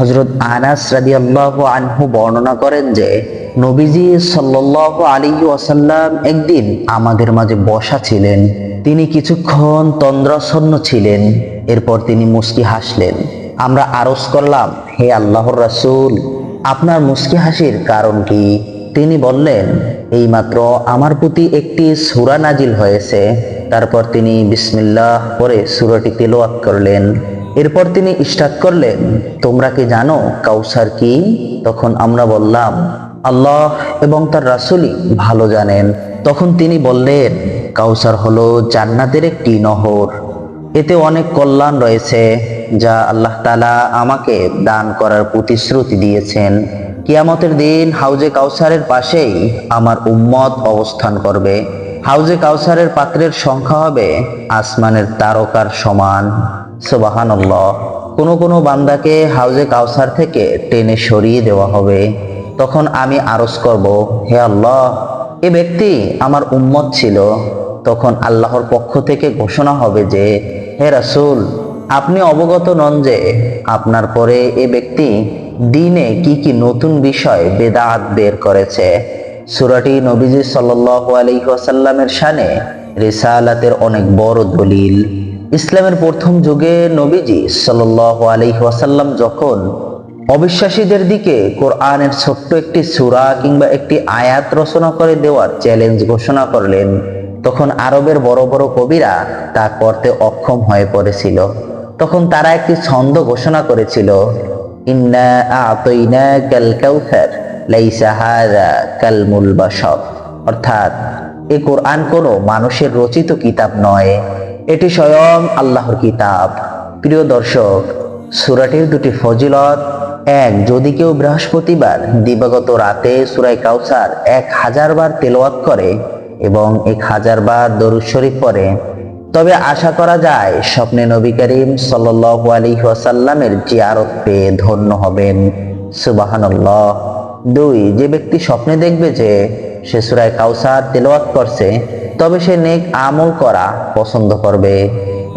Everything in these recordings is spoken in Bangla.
হজরত আনাস রাদিয়াল্লাহু আনহু বর্ণনা করেন যে, নবীজি সাল্লাল্লাহু আলাইহি ওয়াসাল্লাম একদিন আমাদের মাঝে বসা ছিলেন। তিনি কিছুক্ষণ তন্দ্রাচ্ছন্ন ছিলেন। এরপর তিনি মুস্কি হাসলেন। আমরা আরজ করলাম, হে আল্লাহর রাসূল, আপনার মুস্কি হাসির কারণ কি? তিনি বললেন, এইমাত্র আমার প্রতি একটি সুরা নাজিল হয়েছে। তারপর তিনি বিসমিল্লাহ পরে সুরাটি তেলাওয়াত করলেন। এরপর তিনি স্টার্ট করলেন, তোমরা কি জানো কাউসার কি? তখন আমরা বললাম, আল্লাহ এবং তার রাসূলই ভালো জানেন। তখন তিনি বললেন, কাউসার হলো জান্নাতের একটি নহর। এতে অনেক কল্যাণ রয়েছে, যা আল্লাহ তালা আমাকে দান করার প্রতিশ্রুতি দিয়েছেন। কিয়ামতের দিন হাউজে কাউসারের পাশেই আমার উম্মত অবস্থান করবে। হাউজে কাউসারের পাত্রের সংখ্যা হবে আসমানের তারকার সমান। সুবাহানল্লাহ। কোনো কোনো বান্দাকে হাউজে কাউসার থেকে টেনে সরিয়ে দেওয়া হবে। তখন আমি আরজ করব, হে আল্লাহ, এ ব্যক্তি আমার উম্মত ছিল। তখন আল্লাহর পক্ষ থেকে ঘোষণা হবে যে, হে রাসূল, আপনি অবগত নন যে, আপনার পরে এ ব্যক্তি দিনে কি কি নতুন বিষয় বেদাত বের করেছে। সুরাটি নবীজি সাল্লাল্লাহু আলাইহি ওয়াসাল্লামের শানে রিসালাতের অনেক বড় দলিল। ইসলামের প্রথম যুগে নবীজি সাল্লাল্লাহু আলাইহি ওয়াসাল্লাম যখন অবিশ্বাসীদের দিকে কোরআনের ছোট্ট একটি সুরা কিংবা একটি আয়াত রচনা করে দেওয়ার চ্যালেঞ্জ ঘোষণা করলেন, তখন আরবের বড় বড় কবিরা তা করতে অক্ষম হয়ে পড়েছিল। তখন তারা একটি ছন্দ ঘোষণা করেছিল, ইন্না আতইনা কাল কাউসার, লাইসা কাল মুলবাশর অর্থাৎ, এ কোরআন কোনো মানুষের রচিত কিতাব নয় এটি স্বয়ং আল্লাহর কিতাব। প্রিয় দর্শক, সূরাটির দুটি ফজিলত, এক, যদি কেউ বৃহস্পতিবার দিবাগত রাতে সুরাই কাউসার এক হাজার বার তেলাওয়াত করে এবং এক হাজার বার দরুদ শরীফ পড়ে, তবে আশা করা যায় স্বপ্নে নবী করিম সাল্লাল্লাহু আলাইহি ওয়াসাল্লামের জিয়ারত পেয়ে ধন্য হবেন। সুবহানাল্লাহ। দুই, যে ব্যক্তি স্বপ্নে দেখবে যে সে সূরায় কাউসার তেলাওয়াত করছে তবে সে নেক আমল করা পছন্দ করবে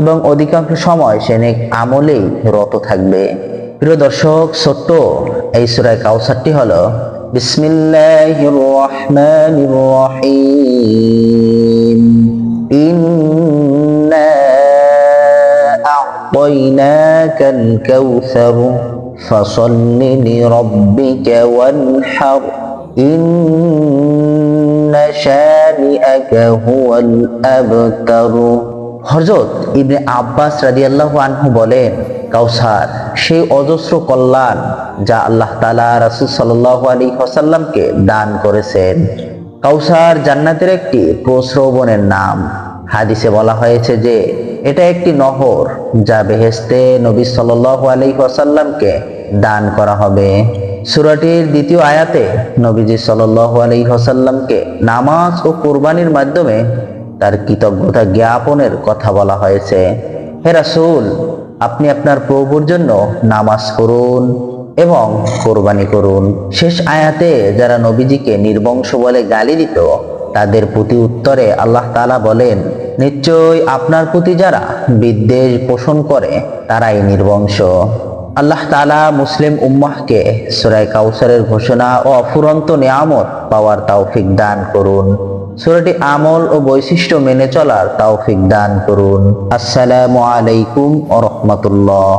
এবং অধিকাংশ সময় সে নেক আমলেই রত থাকবে প্রিয় দর্শক ছোট্ট এই সূরায় কাউসারটি হলো বিসমিল্লাহির রহমানির রহিম ইন্না আ'তাইনাকাল কাউসার فصل لربك وانحر إن হজরত ইবনে আব্বাস রাদিয়াল্লাহু আনহু বলেন কাউসার সেই অজস্র কল্যাণ যা আল্লাহ তালা রাসুল সাল্লাহ আলী হাসাল্লামকে দান করেছেন। কাউসার জান্নাতের একটি প্রশ্রবণের নাম। হাদিসে বলা হয়েছে যে, এটা একটি নহর যা বেহেস্তে নবী সাল্লাহ আলী হাসাল্লামকে দান করা হবে। সূরাটির দ্বিতীয় আয়াতে নবীজি সাল্লাল্লাহু আলাইহি ওয়াসাল্লামকে নামাজ ও কুরবানির মাধ্যমে তার কৃতজ্ঞতা জ্ঞাপনের কথা বলা হয়েছে। হে রাসূল, আপনি আপনার প্রভুর জন্য নামাজ করুন এবং কোরবানি করুন। শেষ আয়াতে যারা নবীজিকে নির্বংশ বলে গালি দিত, তাদের প্রতি উত্তরে আল্লাহ তালা বলেন নিশ্চয় আপনার প্রতি যারা বিদ্বেষ পোষণ করে, তারাই নির্বংশ আল্লাহ তালা মুসলিম উম্মাহকে সুরাই কাউসারের ঘোষণা ও অফুরন্ত নিয়ামত পাওয়ার তৌফিক দান করুন। সুরাটি আমল ও বৈশিষ্ট্য মেনে চলার তৌফিক দান করুন। আসসালামু আলাইকুম ও রাহমাতুল্লাহ।